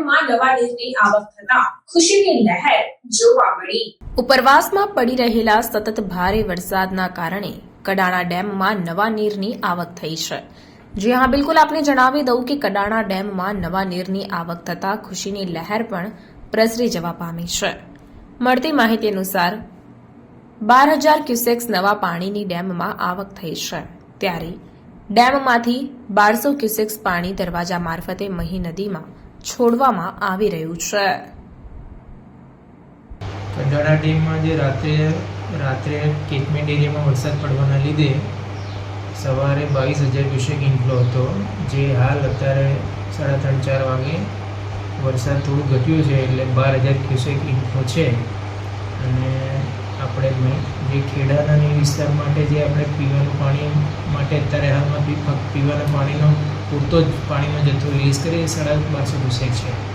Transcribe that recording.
ડેમમાં નવા નીરની આવક થતા ખુશીની લહેર જોવા મળી. ઉપરવાસમાં પડી રહેલા સતત ભારે વરસાદના કારણે કડાણા ડેમમાં નવા નીરની આવક થઈ છે. જી હા, બિલકુલ આપને જણાવી દઉં કે કડાણા ડેમમાં નવા નીરની આવક થતાં ખુશીની લહેર પણ પ્રસરી જવા પામી છે. મળતી માહિતી અનુસાર બાર હજાર ક્યુસેક્સ નવા પાણીની ડેમમાં આવક થઈ છે. ત્યારે ડેમમાંથી બારસો ક્યુસેક્સ પાણી દરવાજા મારફતે મહી નદીમાં છોડવામાં આવી રહ્યું છે. કડાણા ડેમમાં જે રાત્રે રાત્રે કેટમેન્ટ એરિયામાં વરસાદ પડવાના લીધે સવારે બાવીસ હજાર ક્યુસેક ઇન્ફ્લો હતો. જે હાલ અત્યારે સાડા ત્રણ, ચાર વાગે વરસાદ થોડું ઘટ્યું છે એટલે બાર હજાર ક્યુસેક ઇન્ફ્લો છે. અને આપણે જે ખેડાના વિસ્તાર માટે જે આપણે પીવાનું પાણી માટે અત્યારે હાલમાં પીવાના પાણીનો પૂરતો જ પાણીનો જથ્થો રિલીઝ કરીએ એ સાડા બારસો ક્યુસેક છે.